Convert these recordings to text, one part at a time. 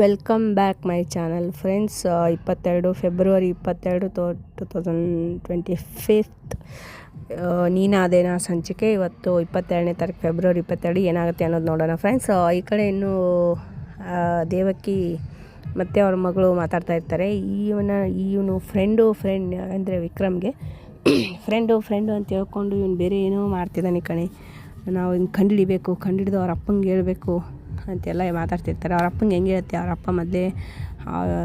Welcome back my channel friends ಇಪ್ಪತ್ತೆರಡು February ಇಪ್ಪತ್ತೆರಡು ತೋ ಟು ತೌಸಂಡ್ ಟ್ವೆಂಟಿ ಫಿಫ್ತ್ ನೀನಾದೇನ ಸಂಚಿಕೆ? ಇವತ್ತು ಇಪ್ಪತ್ತೆರಡನೇ ತಾರೀಕು ಫೆಬ್ರವರಿ ಇಪ್ಪತ್ತೆರಡು. ಏನಾಗುತ್ತೆ ಅನ್ನೋದು ನೋಡೋಣ ಫ್ರೆಂಡ್ಸ್ ಈ ಕಡೆ ಇನ್ನೂ ದೇವಕ್ಕಿ ದೇವಕಿ ಮತ್ತು ಅವ್ರ ಮಗಳು ಮಾತಾಡ್ತಾ ಇರ್ತಾರೆ. ಇವನ ಇವನು ಫ್ರೆಂಡು ಫ್ರೆಂಡ್ ಅಂದರೆ ವಿಕ್ರಮ್ಗೆ. ಫ್ರೆಂಡು ಫ್ರೆಂಡು ಅಂತ ಹೇಳ್ಕೊಂಡು ಇವನು ಬೇರೆ ಏನೋ ಮಾಡ್ತಿದ್ದಾನೆ ಕಣೆ. ನಾವು ಹಿಂಗೆ ಕಂಡು ಹಿಡಿದು ಅವ್ರ ಅಪ್ಪಂಗೆ ಹೇಳ್ಬೇಕು. ಅಂತೆಲ್ಲ ಮಾತಾಡ್ತಿರ್ತಾರೆ. ಅವ್ರ ಅಪ್ಪಂಗೆ ಹೆಂಗೆ ಹೇಳ್ತಿ ಅವ್ರ ಅಪ್ಪ ಮೊದಲೇ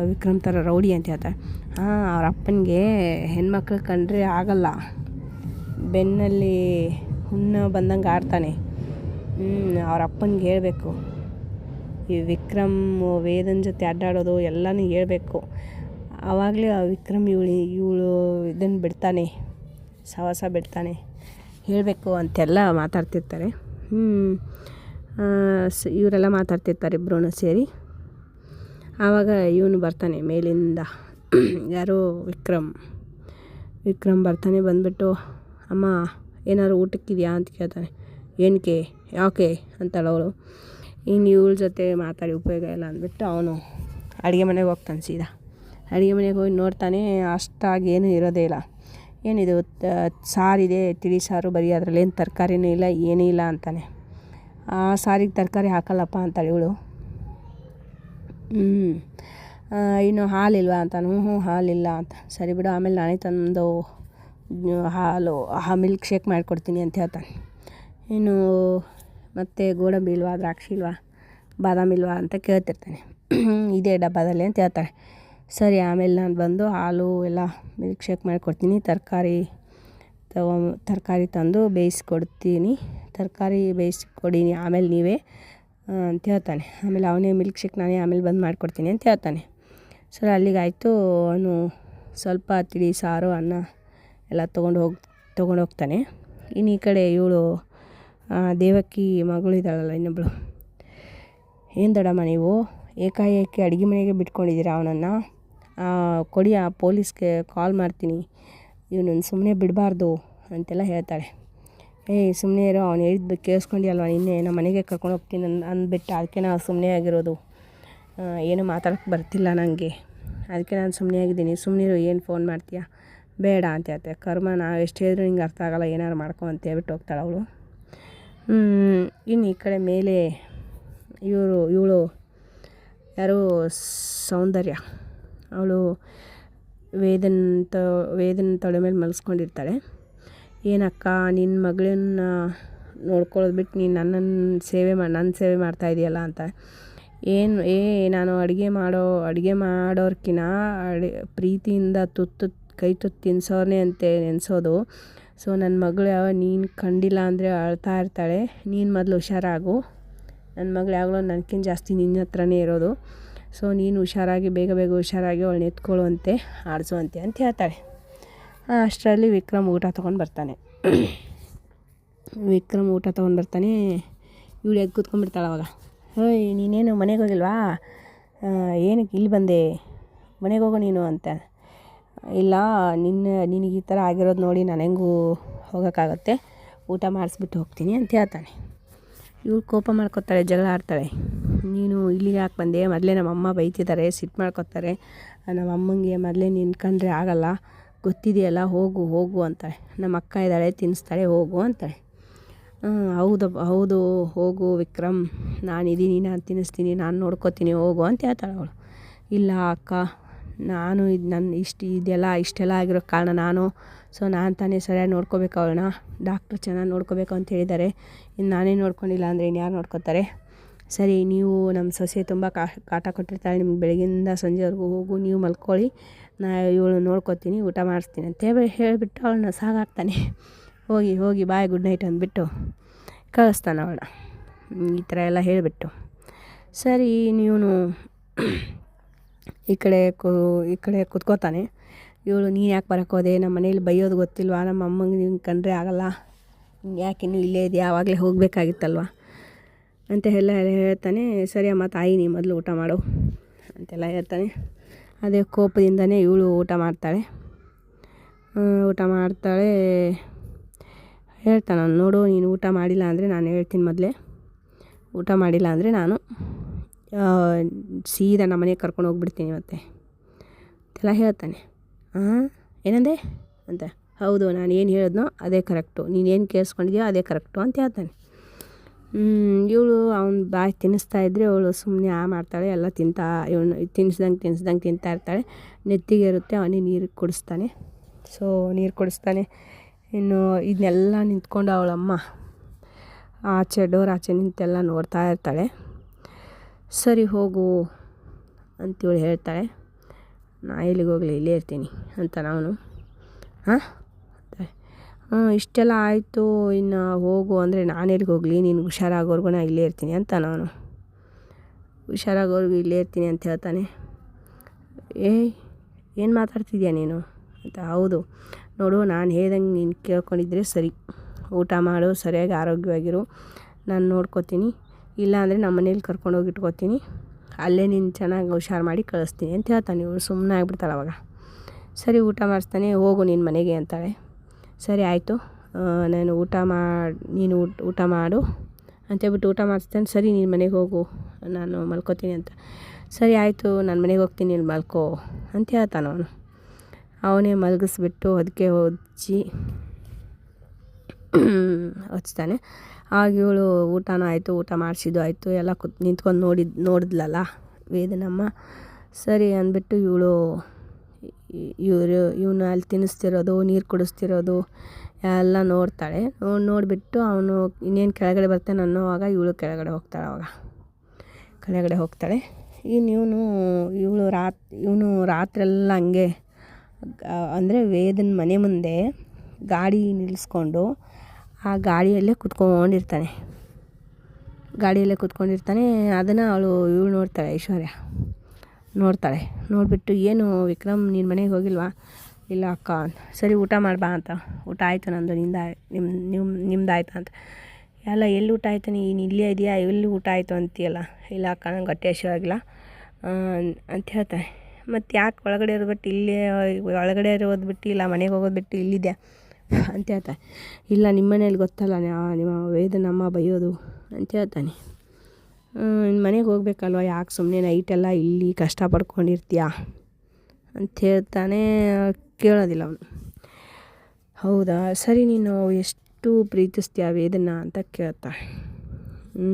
ವಿಕ್ರಮ್ ಥರ ರೌಡಿ ಅಂತ ಹೇಳ್ತಾರೆ. ಹಾಂ, ಅವ್ರ ಅಪ್ಪನಿಗೆ ಹೆಣ್ಮಕ್ಳು ಕಂಡ್ರೆ ಆಗಲ್ಲ. ಬೆನ್ನಲ್ಲಿ ಹುಣ್ಣು ಬಂದಂಗೆ ಆಡ್ತಾನೆ. ಹ್ಞೂ ಅವ್ರ ಅಪ್ಪನಿಗೆ ಹೇಳಬೇಕು. ಈ ವಿಕ್ರಮ್ ವೇದನ್ ಜೊತೆ ಅಡ್ಡಾಡೋದು ಎಲ್ಲನೂ ಹೇಳಬೇಕು. ಆವಾಗಲೇ ಆ ವಿಕ್ರಮ್ ಇವಳು ಇವಳು ಇದನ್ನು ಬಿಡ್ತಾನೆ. ಸಹವಾಸ ಬಿಡ್ತಾನೆ. ಹೇಳಬೇಕು ಅಂತೆಲ್ಲ ಮಾತಾಡ್ತಿರ್ತಾರೆ. ಹ್ಞೂ ಇವರೆಲ್ಲ ಮಾತಾಡ್ತಿರ್ತಾರೆ ಇಬ್ಬರೂ ಸೇರಿ. ಆವಾಗ ಇವನು ಬರ್ತಾನೆ ಮೇಲಿಂದ. ಯಾರೋ ವಿಕ್ರಮ್. ವಿಕ್ರಮ್ ಬರ್ತಾನೆ, ಬಂದ್ಬಿಟ್ಟು, ಅಮ್ಮ, ಏನಾದ್ರು ಊಟಕ್ಕಿದೆಯಾ? ಅಂತ ಕೇಳ್ತಾನೆ. ಏನಕ್ಕೆ ಯಾಕೆ? ಅಂತಾಳೆ ಅವಳು. ಇನ್ನು ಇವಳ ಜೊತೆ ಮಾತಾಡಿ ಉಪಯೋಗ ಇಲ್ಲ ಅಂದ್ಬಿಟ್ಟು ಅವನು ಅಡುಗೆ ಮನೆಗೆ ಹೋಗ್ತಾನೆ ಸೀದಾ. ಅಡುಗೆ ಮನೆಗೆ ಹೋಗಿ ನೋಡ್ತಾನೆ, ಅಷ್ಟಾಗಿ ಏನೂ ಇರೋದೇ ಇಲ್ಲ. ಏನಿದು ಸಾರಿದೆ, ತಿಳಿ ಸಾರು, ಬರೀ ಅದರಲ್ಲಿ ಏನು ತರಕಾರಿನೂ ಇಲ್ಲ, ಏನೂ ಇಲ್ಲ ಅಂತಾನೆ. ಸಾರಿಗೆ ತರಕಾರಿ ಹಾಕಲ್ಲಪ್ಪ ಅಂತಾಳೆ ಇವಳು. ಹ್ಞೂ ಇನ್ನು ಹಾಲಿಲ್ವಾ ಅಂತ ಹ್ಞೂ ಹಾಲಿಲ್ಲ ಅಂತ. ಸರಿ ಬಿಡು, ಆಮೇಲೆ ನಾನೇ ತಂದು ಹಾಲು ಹಾ ಮಿಲ್ಕ್ ಶೇಕ್ ಮಾಡಿಕೊಡ್ತೀನಿ ಅಂತ ಹೇಳ್ತಾನೆ. ಇನ್ನು ಮತ್ತು ಗೋಡಂಬಿ ಇಲ್ವಾ, ದ್ರಾಕ್ಷಿ ಇಲ್ವಾ, ಬಾದಾಮಿ ಇಲ್ವಾ ಅಂತ ಕೇಳ್ತಿರ್ತಾನೆ. ಇದೇ ಡಬ್ಬದಲ್ಲಿ ಅಂತ ಹೇಳ್ತಾಳೆ ಸರಿ, ಆಮೇಲೆ ನಾನು ಬಂದು ಹಾಲು ಎಲ್ಲ ಮಿಲ್ಕ್ ಶೇಕ್ ಮಾಡಿಕೊಡ್ತೀನಿ, ತರಕಾರಿ ತಗೊ, ತರಕಾರಿ ತಂದು ಬೇಯಿಸ್ಕೊಡ್ತೀನಿ. ತರಕಾರಿ ಬೇಯಿಸ್ಕೊಡೀನಿ, ಆಮೇಲೆ ನೀವೇ ಅಂತ ಹೇಳ್ತಾನೆ. ಆಮೇಲೆ ಅವನೇ ಮಿಲ್ಕ್ ಶೇಕ್ ನಾನೇ ಆಮೇಲೆ ಬಂದು ಮಾಡಿಕೊಡ್ತೀನಿ ಅಂತ ಹೇಳ್ತಾನೆ. ಸರ್ ಅಲ್ಲಿಗೆ ಆಯಿತು ಅವನು ಸ್ವಲ್ಪ ತಿಳಿ, ಸಾರು, ಅನ್ನ ಎಲ್ಲ ತೊಗೊಂಡು ಹೋಗಿ, ತೊಗೊಂಡು ಹೋಗ್ತಾನೆ. ಇನ್ನು ಈ ಕಡೆ ಇವಳು ದೇವಕ್ಕಿ ಮಗಳು ಇದ್ದಾಳಲ್ಲ ಇನ್ನೊಬ್ಬಳು ಏನು ದೊಡ್ಡಮ್ಮ ನೀವು? ಏಕಾಏಕಿ ಅಡುಗೆ ಮನೆಗೆ ಬಿಟ್ಕೊಂಡಿದ್ದೀರಾ ಅವನನ್ನು? ಕೊಡಿ, ಆ, ಪೊಲೀಸ್ಗೆ ಕಾಲ್ ಮಾಡ್ತೀನಿ. ಇವನನ್ನು ಸುಮ್ಮನೆ ಬಿಡಬಾರ್ದು ಅಂತೆಲ್ಲ ಹೇಳ್ತಾಳೆ. ಏಯ್ ಸುಮ್ಮನೆ ಇರೋ, ಅವ್ನು ಹೇಳಿದ್ದು ಕೇಳಿಸ್ಕೊಂಡಿಯಲ್ವ ನಿನ್ನೆ? ನಮ್ಮ ಮನೆಗೆ ಕರ್ಕೊಂಡು ಹೋಗ್ತೀನಿ ಅಂದ್ ಅಂದ್ಬಿಟ್ಟು ಅದಕ್ಕೆ ನಾವು ಸುಮ್ಮನೆ ಆಗಿರೋದು. ಏನು ಮಾತಾಡೋಕ್ಕೆ ಬರ್ತಿಲ್ಲ ನನಗೆ ಅದಕ್ಕೆ ನಾನು ಸುಮ್ಮನೆ ಆಗಿದ್ದೀನಿ. ಸುಮ್ಮನಿರು ಏನು ಫೋನ್ ಮಾಡ್ತೀಯಾ? ಬೇಡ ಅಂತ ಹೇಳ್ತೆ. ಕರ್ಮ, ನಾವು ಎಷ್ಟು ಹೇಳಿದ್ರು ನಿಂಗೆ ಅರ್ಥ ಆಗೋಲ್ಲ ಏನಾರು ಮಾಡ್ಕೊ ಅಂತ ಹೇಳ್ಬಿಟ್ಟು ಹೋಗ್ತಾಳೆ ಅವಳು. ಇನ್ನು ಈ ಕಡೆ ಮೇಲೆ ಇವರು, ಇವಳು ಯಾರು? ಸೌಂದರ್ಯ. ಅವಳು ವೇದನ್ ತ ವೇದನ್ ತೊಳೆ ಮೇಲೆ ಮಲಗಿಸ್ಕೊಂಡಿರ್ತಾಳೆ ಏನಕ್ಕ ನಿನ್ನ ಮಗಳನ್ನ ನೋಡ್ಕೊಳ್ಳೋದು ಬಿಟ್ಟು ನೀನು ನನ್ನನ್ನು ಸೇವೆ ಮಾಡಿ ನನ್ನ ಸೇವೆ ಮಾಡ್ತಾ ಇದೆಯಲ್ಲ ಅಂತ. ಏನು, ಏ, ನಾನು ಅಡುಗೆ ಮಾಡೋ, ಅಡುಗೆ ಮಾಡೋರ್ಕಿನ ಅಡಿ, ಪ್ರೀತಿಯಿಂದ ತುತ್ತು, ಕೈ ತುತ್ತು ತಿನ್ಸೋರ್ನೆ ಅಂತ ನೆನೆಸೋದು ಸೊ ನನ್ನ ಮಗಳು ಯಾವ, ನೀನು ಕಂಡಿಲ್ಲ ಅಂದರೆ ಅಳ್ತಾ ಇರ್ತಾಳೆ. ನೀನು ಮೊದಲು ಹುಷಾರಾಗು. ನನ್ನ ಮಗಳು ಯಾವಾಗಲೂ ನನಗಿಂತ ಜಾಸ್ತಿ ನಿನ್ನ ಹತ್ರನೇ ಇರೋದು. ಸೊ, ನೀನು ಹುಷಾರಾಗಿ, ಬೇಗ ಬೇಗ ಹುಷಾರಾಗಿ ಅವಳನ್ನ ನೆತ್ಕೊಳ್ಳುವಂತೆ ಆಡಿಸುವಂತೆ ಅಂತ ಹೇಳ್ತಾಳೆ. ಅಷ್ಟರಲ್ಲಿ ವಿಕ್ರಮ್ ಊಟ ತೊಗೊಂಡು ಬರ್ತಾನೆ. ವಿಕ್ರಮ್ ಊಟ ತೊಗೊಂಡು ಬರ್ತಾನೆ. ಇವಳು ಎದ್ದು ಕೂತ್ಕೊಂಡ್ಬಿಡ್ತಾಳೆ ಅವಾಗ. ಹೋಯ್ ನೀನೇನು ಮನೆಗೆ ಹೋಗಿಲ್ವಾ? ಏನಕ್ಕೆ ಇಲ್ಲಿ ಬಂದೆ? ಮನೆಗೆ ಹೋಗೋ ನೀನು ಅಂತ. ಇಲ್ಲ, ನಿನ್ನ, ನಿನಗೆ ಈ ಥರ ಆಗಿರೋದು ನೋಡಿ ನಾನು ಹೆಂಗೂ ಹೋಗೋಕ್ಕಾಗತ್ತೆ. ಊಟ ಮಾಡಿಸ್ಬಿಟ್ಟು ಹೋಗ್ತೀನಿ ಅಂತ ಹೇಳ್ತಾನೆ. ಇವಳು ಕೋಪ ಮಾಡ್ಕೊತಾಳೆ, ಜಗಳ ಆಡ್ತಾಳೆ. ನೀನು ಇಲ್ಲಿಗೆ ಯಾಕೆ ಬಂದೆ? ಮೊದಲೇ ನಮ್ಮ ಅಮ್ಮ ಬೈತಿದ್ದಾರೆ ಸಿಟ್ಟು ಮಾಡ್ಕೊತಾರೆ. ನಮ್ಮ ಅಮ್ಮಂಗೆ ಮೊದಲೇ ನಿನ್ಕಂಡ್ರೆ ಆಗಲ್ಲ. ಗೊತ್ತಿದೆಯಲ್ಲ, ಹೋಗು ಹೋಗು ಅಂತಾಳೆ. ನಮ್ಮ ಅಕ್ಕ ಇದ್ದಾಳೆ, ತಿನ್ನಿಸ್ತಾಳೆ, ಹೋಗು ಅಂತಾಳೆ. ಹೌದು ಹೌದು, ಹೋಗು ವಿಕ್ರಮ್, ನಾನಿದ್ದೀನಿ, ನಾನು ತಿನ್ನಿಸ್ತೀನಿ, ನಾನು ನೋಡ್ಕೋತೀನಿ, ಹೋಗು ಅಂತ ಹೇಳ್ತಾಳೆ ಅವಳು. ಇಲ್ಲ ಅಕ್ಕ, ನಾನು ಇದು ನನ್ನ ಇಷ್ಟು ಇದೆಲ್ಲ, ಇಷ್ಟೆಲ್ಲ ಆಗಿರೋ ಕಾರಣ ನಾನು, ಸೊ ನಾನು ತಾನೇ ಸರಿಯಾಗಿ ನೋಡ್ಕೋಬೇಕು ಅವಳನ್ನ. ಡಾಕ್ಟ್ರು ಚೆನ್ನಾಗಿ ನೋಡ್ಕೋಬೇಕು ಅಂತ ಹೇಳಿದ್ದಾರೆ. ಇನ್ನು ನಾನೇ ನೋಡ್ಕೊಂಡಿಲ್ಲ ಅಂದರೆ ಇನ್ಯಾರು ಯಾರು ನೋಡ್ಕೋತಾರೆ? ಸರಿ, ನೀವು ನಮ್ಮ ಸೊಸೆ ತುಂಬ ಕಾಟ ಕೊಟ್ಟಿರ್ತಾಳೆ, ನಿಮ್ಗೆ ಬೆಳಗಿಂದ ಸಂಜೆವರೆಗೂ ಹೋಗು, ನೀವು ಮಲ್ಕೊಳ್ಳಿ. ನಾ ಇವಳು ನೋಡ್ಕೊತೀನಿ, ಊಟ ಮಾಡಿಸ್ತೀನಿ ಅಂತ ಹೇಳಿ ಹೇಳಿಬಿಟ್ಟು ಅವಳನ್ನ ಸಾಗಾಕ್ತಾನೆ ಹೋಗಿ ಹೋಗಿ, ಬಾಯ್, ಗುಡ್ ನೈಟ್ ಅಂದ್ಬಿಟ್ಟು ಕಳಿಸ್ತಾನೆ ಅವಳನ್ನ. ಈ ಥರ ಎಲ್ಲ ಹೇಳಿಬಿಟ್ಟು. ಸರಿ ನೀವು ಈ ಕಡೆ ಕು, ಈ ಕಡೆ ಕುತ್ಕೋತಾನೆ. ಇವಳು, ನೀನು ಯಾಕೆ ಬರೋಕ್ಕೋದೆ ನಮ್ಮ ಮನೇಲಿ ಬೈಯೋದು ಗೊತ್ತಿಲ್ವಾ? ನಮ್ಮ ಅಮ್ಮಂಗೆ ನಿಂಗೆ ಕಂಡ್ರೆ ಆಗಲ್ಲ. ಯಾಕೆ ಇನ್ನೂ ಇಲ್ಲೇ ಇದೆಯಾ? ಆವಾಗಲೇ ಹೋಗಬೇಕಾಗಿತ್ತಲ್ವ? ಅಂತ ಎಲ್ಲ ಹೇಳ್ತಾನೆ, ಸರಿ ಅಮ್ಮ ತಾಯಿ, ನೀ ಮೊದಲು ಊಟ ಮಾಡು. ಅಂತೆಲ್ಲ ಹೇಳ್ತಾನೆ. ಅದೇ ಕೋಪದಿಂದನೇ ಇವಳು ಊಟ ಮಾಡ್ತಾಳೆ. ಊಟ ಮಾಡ್ತಾಳೆ. ಹೇಳ್ತಾನೆ ನೋಡು, ನೀನು ಊಟ ಮಾಡಿಲ್ಲ ಅಂದರೆ ನಾನು ಹೇಳ್ತೀನಿ ಮೊದಲೇ. ಊಟ ಮಾಡಿಲ್ಲ ಅಂದರೆ ನಾನು ಸೀದಾ ನಮ್ಮ ಮನೆಗೆ ಕರ್ಕೊಂಡು ಹೋಗ್ಬಿಡ್ತೀನಿ ಮತ್ತೆ. ಅಂತೆಲ್ಲ ಹೇಳ್ತಾನೆ. ಹಾಂ ಏನಂದೆ? ಅಂತ. ಹೌದು ನಾನು ಏನು ಹೇಳಿದ್ನೋ ಅದೇ ಕರೆಕ್ಟು. ನೀನು ಏನು ಕೇಳಿಸ್ಕೊಂಡಿದ್ಯೋ ಅದೇ ಕರೆಕ್ಟು. ಅಂತ ಹೇಳ್ತಾನೆ. ಇವಳು ಅವ್ನು ಬಾಯಿ ತಿನ್ನಿಸ್ತಾ ಇದ್ದರೆ ಅವಳು ಸುಮ್ಮನೆ ಆ ಮಾಡ್ತಾಳೆ, ಎಲ್ಲ ತಿಂತಾ ಇವನು ತಿನ್ಸ್ದಂಗೆ ತಿನ್ಸ್ದಂಗೆ ತಿಂತಾ ಇರ್ತಾಳೆ. ನೆತ್ತಿಗೆ ಇರುತ್ತೆ ಅವನಿಗೆ ನೀರು ಕುಡಿಸ್ತಾನೆ. ಸೊ ನೀರು ಕುಡಿಸ್ತಾನೆ. ಇನ್ನು ಇದನ್ನೆಲ್ಲ ನಿಂತ್ಕೊಂಡು ಅವಳಮ್ಮ ಆಚೆ ಡೋರ್ ಆಚೆ ನಿಂತೆಲ್ಲ ನೋಡ್ತಾ ಇರ್ತಾಳೆ. ಸರಿ ಹೋಗು ಅಂತೇಳಿ ಹೇಳ್ತಾಳೆ. ನಾ ಎಲ್ಲಿಗೆ ಹೋಗಲಿ, ಇಲ್ಲೇ ಇರ್ತೀನಿ ಅಂತ ನಾನು. ಹಾಂ? ಇಷ್ಟೆಲ್ಲ ಆಯಿತು, ಇನ್ನು ಹೋಗು ಅಂದರೆ ನಾನು ಎಲ್ಲಿಗೆ ಹೋಗಲಿ? ನೀನು ಹುಷಾರಾಗೋರ್ಗು ನಾನು ಇಲ್ಲೇ ಇರ್ತೀನಿ ಅಂತ ನಾನು. ಹುಷಾರಾಗೋರ್ಗು ಇಲ್ಲೇ ಇರ್ತೀನಿ ಅಂತ ಹೇಳ್ತಾನೆ. ಏಯ್, ಏನು ಮಾತಾಡ್ತಿದ್ಯಾ ನೀನು? ಅಂತ, ಹೌದು. ನೋಡು, ನಾನು ಹೇಳ್ದಂಗೆ ನೀನು ಕೇಳ್ಕೊಂಡಿದ್ರೆ ಸರಿ. ಊಟ ಮಾಡು, ಸರಿಯಾಗಿ ಆರೋಗ್ಯವಾಗಿರು. ನಾನು ನೋಡ್ಕೋತೀನಿ. ಇಲ್ಲ ಅಂದರೆ ನಮ್ಮ ಮನೇಲಿ ಕರ್ಕೊಂಡೋಗಿ ಇಟ್ಕೊತೀನಿ. ಅಲ್ಲೇ ನೀನು ಚೆನ್ನಾಗಿ ಹುಷಾರು ಮಾಡಿ ಕಳಿಸ್ತೀನಿ ಅಂತ ಹೇಳ್ತಾನೆ. ಇವಳು ಸುಮ್ಮನೆ ಆಗ್ಬಿಡ್ತಾಳೆ ಅವಾಗ. ಸರಿ, ಊಟ ಮಾಡಿಸ್ತಾನೆ. ಹೋಗು ನಿನ್ನ ಮನೆಗೆ ಅಂತಾಳೆ. ಸರಿ ಆಯಿತು. ನಾನು ಊಟ ಮಾಡಿ ನೀನು ಊಟ ಮಾಡು. ಮಾಡು ಅಂತೇಳ್ಬಿಟ್ಟು ಊಟ ಮಾಡಿಸ್ತೇನೆ. ಸರಿ, ನೀನು ಮನೆಗೆ ಹೋಗು. ನಾನು ಮಲ್ಕೋತೀನಿ ಅಂತ. ಸರಿ ಆಯಿತು, ನಾನು ಮನೆಗೆ ಹೋಗ್ತೀನಿ, ನೀನು ಮಲ್ಕೋ ಅಂತ ಹೇಳ್ತಾನೆ ಅವನು. ಅವನೇ ಮಲಗಿಸ್ಬಿಟ್ಟು ಅದಕ್ಕೆ ಹೊಜ್ಜಿ ಹಚ್ತಾನೆ. ಆಗ ಇವಳು ಊಟನೂ ಆಯಿತು, ಊಟ ಮಾಡಿಸಿದ್ದು ಆಯಿತು. ಎಲ್ಲ ಕುತ್, ನಿಂತ್ಕೊಂಡು ನೋಡಿದ್, ನೋಡಿದ್ಲಲ್ಲ ವೇದನಮ್ಮ. ಸರಿ ಅಂದ್ಬಿಟ್ಟು ಇವಳು ಇವರು, ಇವನು ಅಲ್ಲಿ ತಿನ್ನಿಸ್ತಿರೋದು, ನೀರು ಕುಡಿಸ್ತಿರೋದು, ಎಲ್ಲ ನೋಡ್ತಾಳೆ. ನೋಡಿಬಿಟ್ಟು ಅವನು ಇನ್ನೇನು ಕೆಳಗಡೆ ಬರ್ತಾನೆ ಅನ್ನೋವಾಗ ಇವಳು ಕೆಳಗಡೆ ಹೋಗ್ತಾಳೆ ಅವಾಗ. ಕೆಳಗಡೆ ಹೋಗ್ತಾಳೆ. ಇನ್ನು ಇವನು, ಇವಳು ರಾತ್, ಇವನು ರಾತ್ರೆಲ್ಲ ಹಂಗೆ ಅಂದರೆ ವೇದನ ಮನೆ ಮುಂದೆ ಗಾಡಿ ನಿಲ್ಲಿಸ್ಕೊಂಡು ಆ ಗಾಡಿಯಲ್ಲೇ ಕುತ್ಕೊಂಡಿರ್ತಾನೆ. ಗಾಡಿಯಲ್ಲೇ ಕುತ್ಕೊಂಡಿರ್ತಾನೆ. ಅದನ್ನು ಅವಳು, ಇವಳು ನೋಡ್ತಾಳೆ ಐಶ್ವರ್ಯ. ನೋಡ್ತಾಳೆ ನೋಡಿಬಿಟ್ಟು ಏನು ವಿಕ್ರಮ್ ನೀನು ಮನೆಗೆ ಹೋಗಿಲ್ವಾ? ಇಲ್ಲ ಅಕ್ಕ. ಸರಿ, ಊಟ ಮಾಡ್ಬಾ ಅಂತ. ಊಟ ಆಯಿತು ನಂದು, ನಿಂದ ನಿಮ್ಮ ನಿಮ್ಮ ನಿಮ್ದು ಆಯ್ತು ಅಂತ. ಎಲ್ಲ ಎಲ್ಲಿ ಊಟ ಆಯಿತು ನೀನು ಇಲ್ಲೇ ಇದೆಯಾ? ಎಲ್ಲಿ ಊಟ ಆಯಿತು ಅಂತೀಯಲ್ಲ? ಇಲ್ಲ ಅಕ್ಕ, ನಂಗೆ ಹೊಟ್ಟೆ ಹಸಿವಾಗಿಲ್ಲ ಅಂತ ಹೇಳ್ತಾಳೆ ಮತ್ತು ಯಾಕೆ ಒಳಗಡೆ ಇರೋದು ಬಿಟ್ಟು ಇಲ್ಲೇ, ಒಳಗಡೆ ಇರೋದು ಬಿಟ್ಟು ಇಲ್ಲ ಮನೆಗೆ ಹೋಗೋದು ಬಿಟ್ಟು ಇಲ್ಲಿದೆಯಾ? ಅಂತ ಹೇಳ್ತಾನೆ ಇಲ್ಲ ನಿಮ್ಮ ಮನೇಲಿ ಗೊತ್ತಲ್ಲ ನಿಮ್ಮ ವೇದನಮ್ಮ ಬೈಯೋದು. ಅಂತ ಹೇಳ್ತಾನೆ. ಮನೆಗೆ ಹೋಗ್ಬೇಕಲ್ವ? ಯಾಕೆ ಸುಮ್ಮನೆ ನೈಟೆಲ್ಲ ಇಲ್ಲಿ ಕಷ್ಟ ಪಡ್ಕೊಂಡಿರ್ತೀಯ ಅಂತ ಹೇಳ್ತಾನೆ ಕೇಳೋದಿಲ್ಲ ಅವನು. ಹೌದಾ? ಸರಿ, ನೀನು ಎಷ್ಟು ಪ್ರೀತಿಸ್ತೀಯ ವೇದನ ಅಂತ ಕೇಳ್ತಾಳೆ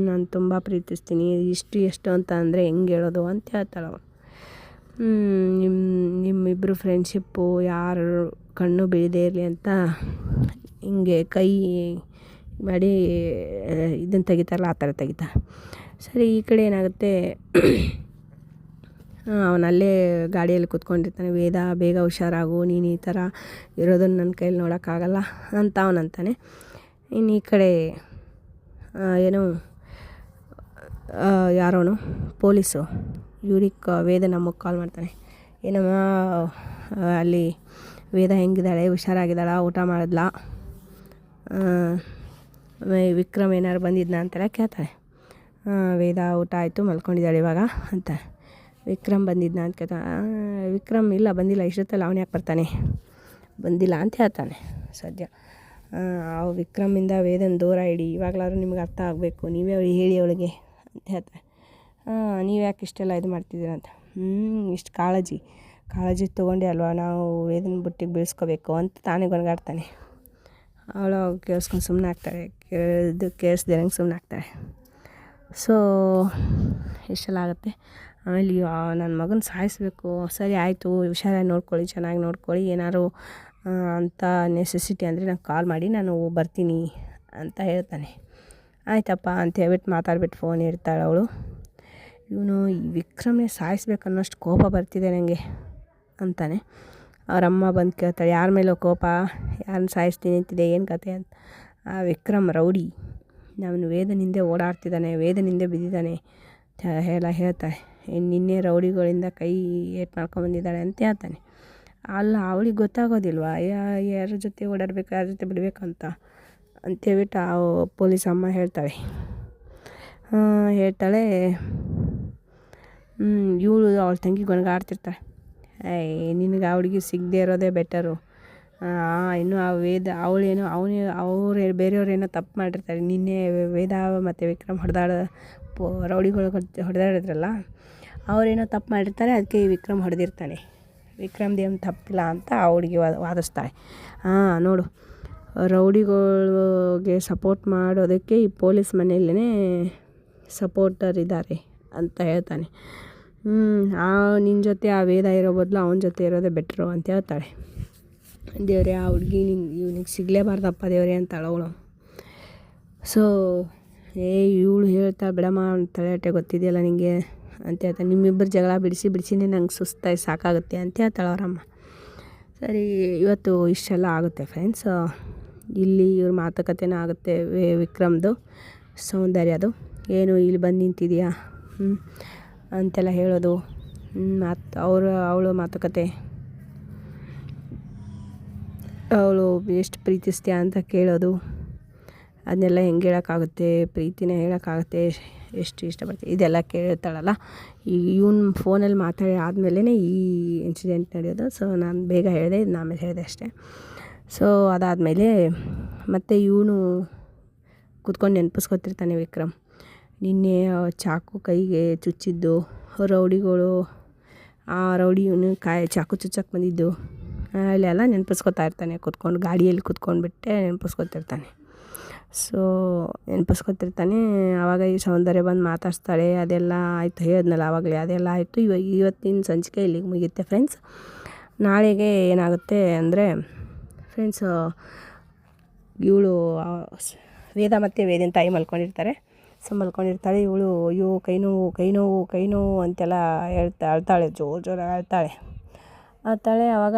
ನಾನು ತುಂಬ ಪ್ರೀತಿಸ್ತೀನಿ. ಇಷ್ಟು ಎಷ್ಟು ಅಂತ ಅಂದರೆ ಹೆಂಗೆ ಹೇಳೋದು ಅಂತ ಹೇಳ್ತಾಳೆ ಅವನು. ನಿಮ್ಮ ನಿಮ್ಮಿಬ್ಬರು ಫ್ರೆಂಡ್ಶಿಪ್ಪು ಯಾರು ಕಣ್ಣು ಬೀಳದೇ ಇರಲಿ ಅಂತ ಹಿಂಗೆ ಕೈ ಮಾಡಿ, ಇದನ್ನು ತೆಗಿತಾರಲ್ಲ, ಆ ಥರ ತೆಗಿತಾ. ಸರಿ, ಈ ಕಡೆ ಏನಾಗುತ್ತೆ? ಅವನಲ್ಲೇ ಗಾಡಿಯಲ್ಲಿ ಕೂತ್ಕೊಂಡಿರ್ತಾನೆ. ವೇದ, ಬೇಗ ಹುಷಾರಾಗು, ನೀನು ಈ ಥರ ಇರೋದನ್ನು ನನ್ನ ಕೈಯಲ್ಲಿ ನೋಡೋಕ್ಕಾಗಲ್ಲ ಅಂತ ಅವನಂತಾನೆ ಇನ್ನು ಈ ಕಡೆ ಏನು ಯಾರೋನು? ಪೊಲೀಸು. ಇವ್ರಿಗೆ ವೇದ ನಮಗೆ ಕಾಲ್ ಮಾಡ್ತಾನೆ. ಏನಮ್ಮ ಅಲ್ಲಿ ವೇದ ಹೆಂಗಿದ್ದಾಳೆ? ಹುಷಾರಾಗಿದ್ದಾಳ? ಊಟ ಮಾಡಿದ್ಲಾ? ವಿಕ್ರಮ್ ಏನಾರು ಬಂದಿದ್ನ ಅಂತೆಲ್ಲ ಕೇಳ್ತಾಳೆ. ವೇದ ಊಟ ಆಯಿತು, ಮಲ್ಕೊಂಡಿದ್ದಾಳೆ ಇವಾಗ ಅಂತ. ವಿಕ್ರಮ್ ಬಂದಿದ್ನ ಅಂತ ಕೇಳ್ತಾ ವಿಕ್ರಮ್ ಇಲ್ಲ, ಬಂದಿಲ್ಲ, ಇಷ್ಟೊತ್ತಲ್ಲ ಅವನು ಯಾಕೆ ಬರ್ತಾನೆ? ಬಂದಿಲ್ಲ ಅಂತ ಹೇಳ್ತಾನೆ, ಸದ್ಯ. ಆ ವಿಕ್ರಮಿಂದ ವೇದನ ದೂರ ಇಡಿ, ಇವಾಗಲಾದ್ರೂ ನಿಮ್ಗೆ ಅರ್ಥ ಆಗಬೇಕು, ನೀವೇ ಅವಳಿಗೆ ಹೇಳಿ ಅವಳಿಗೆ ಅಂತ ಹೇಳ್ತಾರೆ ನೀವು ಯಾಕೆ ಇಷ್ಟೆಲ್ಲ ಇದು ಮಾಡ್ತಿದ್ದೀರ ಅಂತ. ಹ್ಞೂ ಇಷ್ಟು ಕಾಳಜಿ ಕಾಳಜಿ ತೊಗೊಂಡೆ ಅಲ್ವಾ ನಾವು ವೇದನ ಬುಟ್ಟಿಗೆ ಬೀಳ್ಸ್ಕೋಬೇಕು ಅಂತ ತಾನೇ ಗೊಣಗಾಡ್ತಾನೆ. ಅವಳು ಕೇಳಿಸ್ಕೊಂಡು ಸುಮ್ಮನೆ ಆಗ್ತಾಳೆ ಕೇಳಿದ್ದು ಕೇಳಿಸ್ದಿರಂಗೆ ಸುಮ್ಮನೆ ಆಗ್ತಾಳೆ. ಸೊ ಇಷ್ಟೆಲ್ಲ ಆಗುತ್ತೆ ಆಮೇಲೆ ನನ್ನ ಮಗನ ಸಾಯಿಸಬೇಕು. ಸರಿ, ಆಯಿತು. ಹುಷಾರಾಗಿ ನೋಡ್ಕೊಳ್ಳಿ, ಚೆನ್ನಾಗಿ ನೋಡ್ಕೊಳ್ಳಿ. ಏನಾದ್ರು ಅಂತ ನೆಸೆಸಿಟಿ ಅಂದರೆ ನಂಗೆ ಕಾಲ್ ಮಾಡಿ, ನಾನು ಬರ್ತೀನಿ ಅಂತ ಹೇಳ್ತಾನೆ. ಆಯ್ತಪ್ಪ ಅಂತ ಹೇಳ್ಬಿಟ್ಟು ಮಾತಾಡ್ಬಿಟ್ಟು ಫೋನ್ ಇರ್ತಾಳೆ ಅವಳು. ಇವನು, ಈ ವಿಕ್ರಮ್ನೇ ಸಾಯಿಸ್ಬೇಕನ್ನೋಷ್ಟು ಕೋಪ ಬರ್ತಿದೆ ನನಗೆ ಅಂತಾನೆ. ಅವರಮ್ಮ ಬಂದು ಕೇಳ್ತಾಳೆ, ಯಾರ ಮೇಲೋ ಕೋಪ? ಯಾರನ್ನ ಸಾಯಿಸ್ತೀನಿ ಅಂತಿದೆ, ಏನು ಕತೆ ಅಂತ. ಆ ವಿಕ್ರಮ್ ರೌಡಿ. ಅವನು ವೇದನಿಂದೆ ಓಡಾಡ್ತಿದ್ದಾನೆ, ವೇದನಿಂದೆ ಬಿದ್ದಿದ್ದಾನೆ. ಹೇಳ ಹೇಳ್ತಾಳೆ ನಿನ್ನೆ ರೌಡಿಗಳಿಂದ ಕೈ ಏಟು ಮಾಡ್ಕೊಂಬಂದಿದ್ದಾಳೆ ಅಂತ ಹೇಳ್ತಾನೆ. ಅಲ್ಲ, ಅವಳಿಗೆ ಗೊತ್ತಾಗೋದಿಲ್ವಾ? ಯಾರ ಜೊತೆ ಓಡಾಡಬೇಕು, ಯಾರ ಜೊತೆ ಬಿಡಬೇಕಂತ ಅಂತ? ಅಂತೇಳ್ಬಿಟ್ಟು ಆ ಪೊಲೀಸ್ ಅಮ್ಮ ಹೇಳ್ತಾಳೆ. ಹೇಳ್ತಾಳೆ ಇವಳು ಅವಳ ತಂಗಿ ಗೊಣಗಾಡ್ತಿರ್ತಾಳೆ ಏಯ್, ನಿನಗೆ ಆ ಸಿಗದೆ ಇರೋದೇ ಬೆಟರು ಇನ್ನು ಆ ವೇದ ಅವಳೇನು ಅವನೇ, ಅವ್ರು ಬೇರೆಯವ್ರೇನೋ ತಪ್ಪು ಮಾಡಿರ್ತಾರೆ. ನಿನ್ನೆ ವೇದ ಮತ್ತು ವಿಕ್ರಮ್ ಹೊಡೆದಾಡ ಪೋ ರೌಡಿಗಳು ಹೊಡೆದಾಡಿದ್ರಲ್ಲ, ಅವರೇನೋ ತಪ್ಪು ಮಾಡಿರ್ತಾರೆ ಅದಕ್ಕೆ ಈ ವಿಕ್ರಮ್ ಹೊಡೆದಿರ್ತಾನೆ. ವಿಕ್ರಮ್ದು ಏನು ತಪ್ಪಿಲ್ಲ ಅಂತ ಅವಳಿಗೆ ವಾದಿಸ್ತಾಳೆ. ಹಾಂ ನೋಡು, ರೌಡಿಗಳಿಗೆ ಸಪೋರ್ಟ್ ಮಾಡೋದಕ್ಕೆ ಈ ಪೊಲೀಸ್ ಮನೆಯಲ್ಲೇ ಸಪೋರ್ಟರ್ ಇದ್ದಾರೆ ಅಂತ ಹೇಳ್ತಾನೆ. ಆ ನಿನ್ನ ಜೊತೆ ಆ ವೇದ ಇರೋ ಬದಲು ಅವನ ಜೊತೆ ಇರೋದೇ ಬೆಟ್ರು ಅಂತ ಹೇಳ್ತಾಳೆ. ದೇವ್ರೆ, ಆ ಹುಡುಗಿ ನಿಂಗೆ ಇವ್ನಿಗೆ ಸಿಗಲೇಬಾರ್ದಪ್ಪ ದೇವ್ರೆ ಅಂತ ಅವಳು. ಸೊ ಏ, ಇವಳು ಹೇಳ್ತಾಳೆ, ಬಿಡಮ್ಮ ಅಂತಾಳೆ ಅಟ್ಟೆ ಗೊತ್ತಿದೆಯಲ್ಲ ನಿನಗೆ ಅಂತ ಹೇಳ್ತಾ ನಿಮ್ಮಿಬ್ಬರು ಜಗಳ ಬಿಡಿಸಿ, ಬಿಡಿಸಿನೇ ನಂಗೆ ಸುಸ್ತಾಗಿ ಸಾಕಾಗುತ್ತೆ ಅಂತ ಹೇಳ್ತಾಳೆ ಅವರಮ್ಮ. ಸರಿ, ಇವತ್ತು ಇಷ್ಟೆಲ್ಲ ಆಗುತ್ತೆ ಫ್ರೆಂಡ್ಸ್ ಇಲ್ಲಿ ಇವ್ರ ಮಾತುಕತೆನೂ ಆಗುತ್ತೆ ವಿಕ್ರಮ್ದು ಸೌಂದರ್ಯದು ಏನು, ಇಲ್ಲಿ ಬಂದು ನಿಂತಿದೆಯಾ? ಅಂತೆಲ್ಲ ಹೇಳೋದು. ಮಾತು ಅವರು, ಅವಳು ಮಾತುಕತೆ. ಅವಳು ಎಷ್ಟು ಪ್ರೀತಿಸ್ತೀಯ ಅಂತ ಕೇಳೋದು. ಅದನ್ನೆಲ್ಲ ಹೆಂಗೆ ಹೇಳೋಕ್ಕಾಗುತ್ತೆ, ಪ್ರೀತಿನ ಹೇಳೋಕ್ಕಾಗುತ್ತೆ, ಎಷ್ಟು ಇಷ್ಟಪಡ್ತೀವಿ ಇದೆಲ್ಲ ಕೇಳ್ತಾಳಲ್ಲ. ಈ ಇವನು ಫೋನಲ್ಲಿ ಮಾತಾಡಿ ಆದಮೇಲೆ ಈ ಇನ್ಸಿಡೆಂಟ್ ನಡೆಯೋದು. ಸೊ ನಾನು ಬೇಗ ಹೇಳಿದೆ ಇದು ಆಮೇಲೆ ಹೇಳಿದೆ ಅಷ್ಟೇ. ಸೊ ಅದಾದಮೇಲೆ ಮತ್ತು ಇವನು ಕೂತ್ಕೊಂಡು ನೆನಪಿಸ್ಕೊತಿರ್ತಾನೆ ವಿಕ್ರಮ್. ನಿನ್ನೆ ಚಾಕು ಕೈಗೆ ಚುಚ್ಚಿದ್ದು, ರೌಡಿಗಳು, ಆ ರೌಡಿ ಇವನು ಕಾಯಿ ಚಾಕು ಚುಚ್ಚಕ್ಕೆ ಬಂದಿದ್ದು. ಅಲ್ಲೆಲ್ಲ ನೆನಪಿಸ್ಕೊತಾ ಇರ್ತಾನೆ, ಕೂತ್ಕೊಂಡು ಗಾಡಿಯಲ್ಲಿ ಕೂತ್ಕೊಂಡ್ಬಿಟ್ಟೆ ನೆನಪಿಸ್ಕೊತಿರ್ತಾನೆ. ಸೊ ನೆನಪಿಸ್ಕೊತಿರ್ತಾನೆ ಆವಾಗ ಈ ಸೌಂದರ್ಯ ಬಂದು ಮಾತಾಡ್ಸ್ತಾಳೆ, ಅದೆಲ್ಲ ಆಯಿತು, ಹೇಳಿದ್ನಲ್ಲ ಆವಾಗಲೇ ಅದೆಲ್ಲ ಆಯಿತು. ಇವಾಗ ಇವತ್ತಿನ ಸಂಚಿಕೆ ಇಲ್ಲಿಗೆ ಮುಗಿಯುತ್ತೆ ಫ್ರೆಂಡ್ಸ್ ನಾಳೆಗೆ ಏನಾಗುತ್ತೆ ಅಂದರೆ ಫ್ರೆಂಡ್ಸ್ ಇವಳು ವೇದ ಮತ್ತು ವೇದಿನ ತಾಯಿ ಮಲ್ಕೊಂಡಿರ್ತಾರೆ. ಸೊ ಮಲ್ಕೊಂಡಿರ್ತಾಳೆ, ಇವಳು, ಅಯ್ಯೋ, ಕೈ ನೋವು ಕೈ ನೋವು ಕೈ ನೋವು ಅಂತೆಲ್ಲ ಹೇಳ್ತಾ, ಅಳ್ತಾಳೆ, ಜೋರು ಜೋರಾಗಿ ಅಳ್ತಾಳೆ. ಅಳ್ತಾಳೆ ಆವಾಗ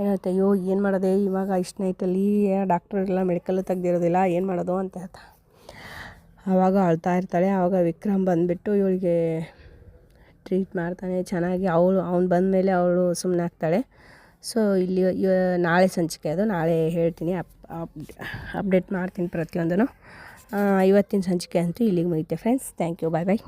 ಏನಾಗುತ್ತೆ ಅಯ್ಯೋ, ಏನು ಮಾಡೋದೆ? ಇವಾಗ ಇಷ್ಟು ನೈಟಲ್ಲಿ ಡಾಕ್ಟ್ರು ಎಲ್ಲ ಮೆಡಿಕಲ್ಲು ತೆಗ್ದಿರೋದಿಲ್ಲ, ಏನು ಮಾಡೋದು ಅಂತ ಹೇಳ್ತಾ. ಆವಾಗ ಅಳ್ತಾ ಇರ್ತಾಳೆ. ಆವಾಗ ವಿಕ್ರಮ್ ಬಂದುಬಿಟ್ಟು ಇವಳಿಗೆ ಟ್ರೀಟ್ ಮಾಡ್ತಾನೆ. ಚೆನ್ನಾಗಿ ಅವಳು, ಅವ್ನು ಬಂದಮೇಲೆ ಅವಳು ಸುಮ್ಮನೆ ಆಗ್ತಾಳೆ. ಸೊ ಇಲ್ಲಿ ನಾಳೆ ಸಂಚಿಕೆ ಅದು. ನಾಳೆ ಹೇಳ್ತೀನಿ. ಅಪ್ ಅಪ್ ಅಪ್ಡೇಟ್ ಮಾಡ್ತೀನಿ ಪ್ರತಿಯೊಂದನ್ನು. ಇವತ್ತಿನ ಸಂಚಿಕೆ ಅಂತೂ ಇಲ್ಲಿಗೆ ಮುಗಿತೆ friends thank you bye bye